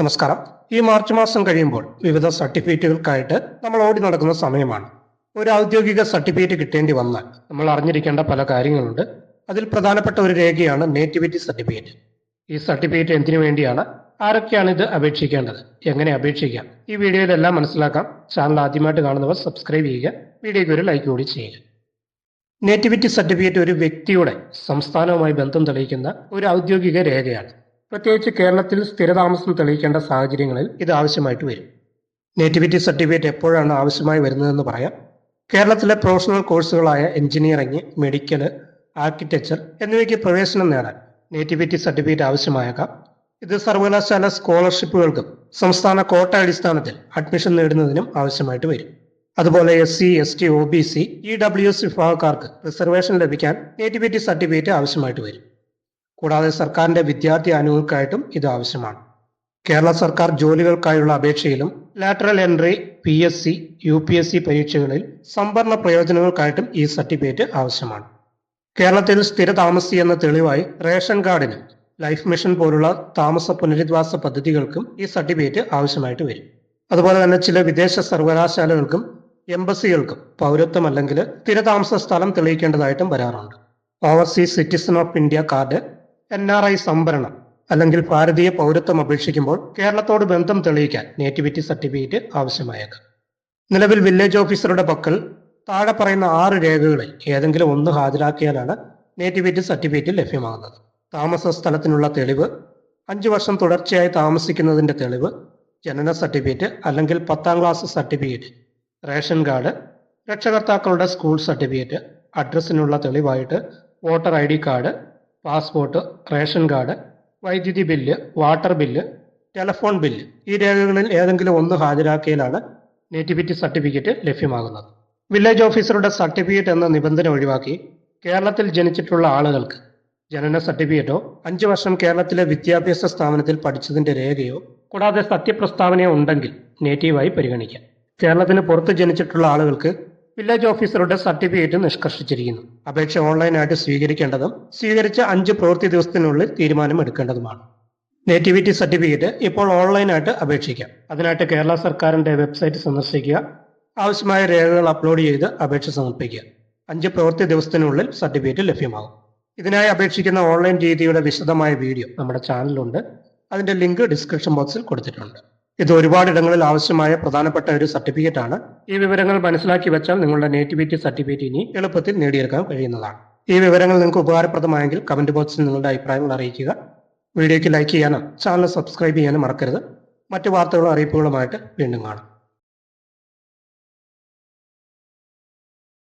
നമസ്കാരം. ഈ മാർച്ച് മാസം കഴിയുമ്പോൾ വിവിധ സർട്ടിഫിക്കറ്റുകൾക്കായിട്ട് നമ്മൾ ഓടി നടക്കുന്ന സമയമാണ്. ഒരു ഔദ്യോഗിക സർട്ടിഫിക്കറ്റ് കിട്ടേണ്ടി വന്നാൽ നമ്മൾ അറിഞ്ഞിരിക്കേണ്ട പല കാര്യങ്ങളുണ്ട്. അതിൽ പ്രധാനപ്പെട്ട ഒരു രേഖയാണ് നേറ്റിവിറ്റി സർട്ടിഫിക്കറ്റ്. ഈ സർട്ടിഫിക്കറ്റ് എന്തിനു വേണ്ടിയാണ്? ആരൊക്കെയാണ് ഇത് അപേക്ഷിക്കേണ്ടത്? എങ്ങനെ അപേക്ഷിക്കാം? ഈ വീഡിയോയിലെല്ലാം മനസ്സിലാക്കാം. ചാനൽ ആദ്യമായിട്ട് കാണുന്നവർ സബ്സ്ക്രൈബ് ചെയ്യുക. വീഡിയോയ്ക്ക് ഒരു ലൈക്ക് കൂടി ചെയ്യുക. നേറ്റിവിറ്റി സർട്ടിഫിക്കറ്റ് ഒരു വ്യക്തിയുടെ സംസ്ഥാനവുമായി ബന്ധം തെളിയിക്കുന്ന ഒരു ഔദ്യോഗിക രേഖയാണ്. പ്രത്യേകിച്ച് കേരളത്തിൽ സ്ഥിരതാമസം തെളിയിക്കേണ്ട സാഹചര്യങ്ങളിൽ ഇത് ആവശ്യമായിട്ട് വരും. നേറ്റിവിറ്റി സർട്ടിഫിക്കറ്റ് എപ്പോഴാണ് ആവശ്യമായി വരുന്നതെന്ന് പറയാം. കേരളത്തിലെ പ്രൊഫഷണൽ കോഴ്സുകളായ എഞ്ചിനീയറിംഗ് മെഡിക്കൽ ആർക്കിടെക്ചർ എന്നിവയ്ക്ക് പ്രവേശനം നേടാൻ നേറ്റിവിറ്റി സർട്ടിഫിക്കറ്റ് ആവശ്യമായേക്കാം. ഇത് സർവകലാശാല സ്കോളർഷിപ്പുകൾക്കും സംസ്ഥാന കോട്ട അടിസ്ഥാനത്തിൽ അഡ്മിഷൻ നേടുന്നതിനും ആവശ്യമായിട്ട് വരും. അതുപോലെ S C S T O B C E W S വിഭാഗക്കാർക്ക് റിസർവേഷൻ ലഭിക്കാൻ നേറ്റിവിറ്റി സർട്ടിഫിക്കറ്റ് ആവശ്യമായിട്ട് വരും. കൂടാതെ സർക്കാരിന്റെ വിദ്യാർത്ഥി ആനുകൂല്യക്കായിട്ടും ഇത് ആവശ്യമാണ്. കേരള സർക്കാർ ജോലികൾക്കായുള്ള അപേക്ഷയിലും lateral entry P S C U P S C പരീക്ഷകളിൽ സംഭരണ പ്രയോജനങ്ങൾക്കായിട്ടും ഈ സർട്ടിഫിക്കറ്റ് ആവശ്യമാണ്. കേരളത്തിൽ സ്ഥിര താമസി എന്ന തെളിവായി റേഷൻ കാർഡിന് ലൈഫ് മിഷൻ പോലുള്ള താമസ പുനരധിവാസ പദ്ധതികൾക്കും ഈ സർട്ടിഫിക്കറ്റ് ആവശ്യമായിട്ട് വരും. അതുപോലെ തന്നെ ചില വിദേശ സർവകലാശാലകൾക്കും എംബസികൾക്കും പൗരത്വം അല്ലെങ്കിൽ സ്ഥിരതാമസ സ്ഥലം തെളിയിക്കേണ്ടതായിട്ടും വരാറുണ്ട്. Overseas citizen of India card N R I സംവരണം അല്ലെങ്കിൽ ഭാരതീയ പൗരത്വം അപേക്ഷിക്കുമ്പോൾ കേരളത്തോട് ബന്ധം തെളിയിക്കാൻ നേറ്റിവിറ്റി സർട്ടിഫിക്കറ്റ് ആവശ്യമായേക്കാം. നിലവിൽ വില്ലേജ് ഓഫീസറുടെ പക്കൽ താഴെ പറയുന്ന ആറ് രേഖകളിൽ ഏതെങ്കിലും ഒന്ന് ഹാജരാക്കിയാലാണ് നേറ്റിവിറ്റി സർട്ടിഫിക്കറ്റ് ലഭ്യമാകുന്നത്. താമസ സ്ഥലത്തിനുള്ള തെളിവ് അഞ്ചു വർഷം തുടർച്ചയായി താമസിക്കുന്നതിന്റെ തെളിവ് ജനന സർട്ടിഫിക്കറ്റ് അല്ലെങ്കിൽ പത്താം ക്ലാസ് സർട്ടിഫിക്കറ്റ് റേഷൻ കാർഡ് രക്ഷകർത്താക്കളുടെ സ്കൂൾ സർട്ടിഫിക്കറ്റ് അഡ്രസ്സിനുള്ള തെളിവായിട്ട് voter I D card passport ration card വൈദ്യുതി bill water bill telephone bill. ഈ രേഖകളിൽ ഏതെങ്കിലും ഒന്ന് ഹാജരാക്കിയാലാണ് നേറ്റിവിറ്റി സർട്ടിഫിക്കറ്റ് ലഭ്യമാകുന്നത്. വില്ലേജ് ഓഫീസറുടെ സർട്ടിഫിക്കറ്റ് എന്ന നിബന്ധന ഒഴിവാക്കി കേരളത്തിൽ ജനിച്ചിട്ടുള്ള ആളുകൾക്ക് ജനന സർട്ടിഫിക്കറ്റോ അഞ്ച് വർഷം കേരളത്തിലെ വിദ്യാഭ്യാസ സ്ഥാപനത്തിൽ പഠിച്ചതിന്റെ രേഖയോ കൂടാതെ സത്യപ്രസ്താവനയോ ഉണ്ടെങ്കിൽ നേറ്റീവായി പരിഗണിക്കാം. കേരളത്തിന് പുറത്ത് ജനിച്ചിട്ടുള്ള ആളുകൾക്ക് വില്ലേജ് ഓഫീസറുടെ സർട്ടിഫിക്കറ്റ് നിഷ്കർഷിച്ചിരിക്കുന്നു. അപേക്ഷ ഓൺലൈനായിട്ട് സ്വീകരിക്കേണ്ടതും സ്വീകരിച്ച അഞ്ച് പ്രവൃത്തി ദിവസത്തിനുള്ളിൽ തീരുമാനം എടുക്കേണ്ടതുമാണ് നേറ്റിവിറ്റി സർട്ടിഫിക്കറ്റ് ഇപ്പോൾ ഓൺലൈനായിട്ട് അപേക്ഷിക്കാം. അതിനായിട്ട് കേരള സർക്കാരിന്റെ വെബ്സൈറ്റ് സന്ദർശിക്കുക. ആവശ്യമായ രേഖകൾ അപ്ലോഡ് ചെയ്ത് അപേക്ഷ സമർപ്പിക്കുക. അഞ്ച് പ്രവൃത്തി ദിവസത്തിനുള്ളിൽ സർട്ടിഫിക്കറ്റ് ലഭ്യമാകും. ഇതിനായി അപേക്ഷിക്കുന്ന ഓൺലൈൻ രീതിയുടെ വിശദമായ വീഡിയോ നമ്മുടെ ചാനലിലുണ്ട്. അതിന്റെ ലിങ്ക് ഡിസ്ക്രിപ്ഷൻ ബോക്സിൽ കൊടുത്തിട്ടുണ്ട്. ഇത് ഒരുപാട് ഇടങ്ങളിൽ ആവശ്യമായ പ്രധാനപ്പെട്ട ഒരു സർട്ടിഫിക്കറ്റ് ആണ്. ഈ വിവരങ്ങൾ മനസ്സിലാക്കി വെച്ചാൽ നിങ്ങളുടെ നേറ്റിവിറ്റി സർട്ടിഫിക്കറ്റ് ഇനി എളുപ്പത്തിൽ നേടിയെടുക്കാൻ കഴിയുന്നതാണ്. ഈ വിവരങ്ങൾ നിങ്ങൾക്ക് ഉപകാരപ്രദമായെങ്കിൽ കമന്റ് ബോക്സിൽ നിങ്ങളുടെ അഭിപ്രായങ്ങൾ അറിയിക്കുക. വീഡിയോയ്ക്ക് ലൈക്ക് ചെയ്യാനും ചാനൽ സബ്സ്ക്രൈബ് ചെയ്യാനും മറക്കരുത്. മറ്റു വാർത്തകളും അറിയിപ്പുകളുമായിട്ട് വീണ്ടും കാണാം.